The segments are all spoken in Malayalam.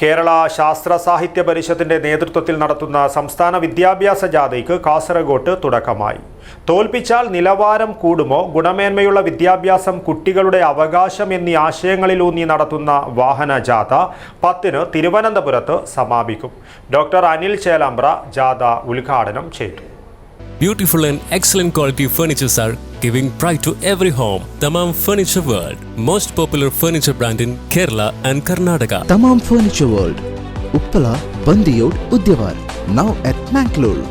കേരള ശാസ്ത്ര സാഹിത്യ പരിഷത്തിന്റെ നേതൃത്വത്തിൽ നടത്തുന്ന സംസ്ഥാന വിദ്യാഭ്യാസ ജാഥയ്ക്ക് കാസർഗോട്ട് തുടക്കമായി. തോൽപ്പിച്ചാൽ നിലവാരം കൂടുമോ? ഗുണമേന്മയുള്ള വിദ്യാഭ്യാസം കുട്ടികളുടെ അവകാശം എന്നീ ആശയങ്ങളിലൂന്നി നടത്തുന്ന വാഹന ജാഥ പത്തിന് തിരുവനന്തപുരത്ത് സമാപിക്കും. ഡോക്ടർ അനിൽ ചേലാമ്പ്ര ജാഥ ഉദ്ഘാടനം ചെയ്തു. Beautiful and excellent quality furnitures are giving pride to every home. Tamam Furniture World, most popular furniture brand in Kerala and Karnataka. Tamam Furniture World, Uppala, Bandiyod, Udyawar. Now at Mangalore.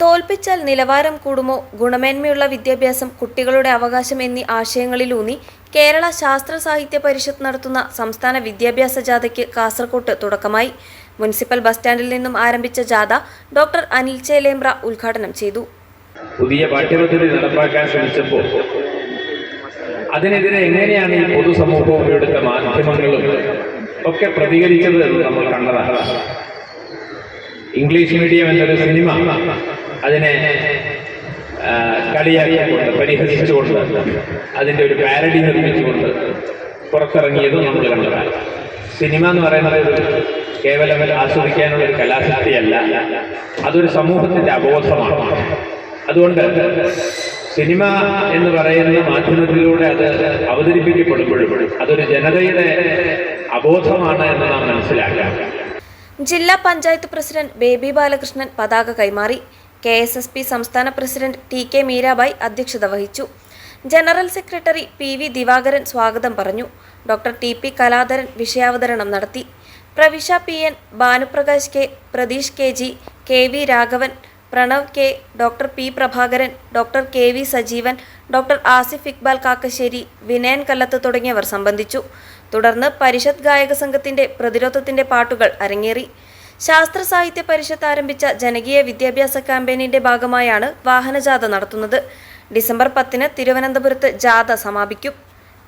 തോൽപ്പിച്ചാൽ നിലവാരം കൂടുമോ ഗുണമേന്മയുള്ള വിദ്യാഭ്യാസം കുട്ടികളുടെ അവകാശം എന്നീ ആശയങ്ങളിലൂന്നി കേരള ശാസ്ത്ര സാഹിത്യ പരിഷത്ത് നടത്തുന്ന സംസ്ഥാന വിദ്യാഭ്യാസ ജാഥയ്ക്ക് കാസർകോട്ട് തുടക്കമായി മുനിസിപ്പൽ ബസ് സ്റ്റാൻഡിൽ നിന്നും ആരംഭിച്ച ജാഥ ഡോക്ടർ അനിൽ ചേലേമ്പ്ര ഉദ്ഘാടനം ചെയ്തു പുതിയ പാഠ്യപദ്ധതി നടപ്പാക്കാൻ ശ്രമിച്ചപ്പോൾ അതിനെതിരെ എങ്ങനെയാണ് ഈ പൊതുസമൂഹവും ഇവിടുത്തെ മാധ്യമങ്ങളും ഒക്കെ പ്രതികരിച്ചത് എന്ന് നമ്മൾ കണ്ടതാണ്. ഇംഗ്ലീഷ് മീഡിയം എന്നൊരു സിനിമ അതിനെ കളിയാക്കിക്കൊണ്ട് പരിഹസിച്ചുകൊണ്ട് അതിന്റെ ഒരു പാരഡി നിർമ്മിച്ചുകൊണ്ട് പുറത്തിറങ്ങിയതും നമ്മൾ കണ്ടതാണ്. സിനിമ എന്ന് പറയുന്നത് കേവലം ആസ്വദിക്കാനുള്ള ഒരു കലാശക്തിയല്ല അതൊരു സമൂഹത്തിന്റെ അബോധമാണ്. അതുകൊണ്ട് സിനിമ എന്ന് പറയുന്ന മാധ്യമത്തിലൂടെ അത് അവതരിപ്പിക്കപ്പെടുമ്പോഴും അതൊരു ജനതയുടെ അബോധമാണ് എന്ന് നാം മനസ്സിലാക്കാം. ജില്ലാ പഞ്ചായത്ത് പ്രസിഡന്റ് ബേബി ബാലകൃഷ്ണൻ പതാക കൈമാറി. കെ എസ് എസ് പി സംസ്ഥാന പ്രസിഡന്റ് ടി കെ മീരാബായ് അധ്യക്ഷത വഹിച്ചു. General secretary P V Divakaran സ്വാഗതം പറഞ്ഞു. ഡോക്ടർ ടി പി കലാധരൻ വിഷയാവതരണം നടത്തി. Pravisha P N Bhanuprakash K Pratheesh K G K V Raghavan Pranav K doctor P Prabhakaran doctor K V Sajeevan doctor Asif Iqbal Kakkassery Vinayan Kallath തുടങ്ങിയവർ സംബന്ധിച്ചു. തുടർന്ന് പരിഷത്ത് ഗായക സംഘത്തിന്റെ പ്രതിരോധത്തിന്റെ പാട്ടുകൾ അരങ്ങേറി. ശാസ്ത്ര സാഹിത്യ പരിഷത്ത് ആരംഭിച്ച ജനകീയ വിദ്യാഭ്യാസ ക്യാമ്പയിനിന്റെ ഭാഗമായാണ് വാഹനജാഥ നടത്തുന്നത്. ഡിസംബർ പത്തിന് തിരുവനന്തപുരത്ത് ജാഥ സമാപിക്കും.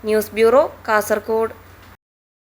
News bureau Kasaragod.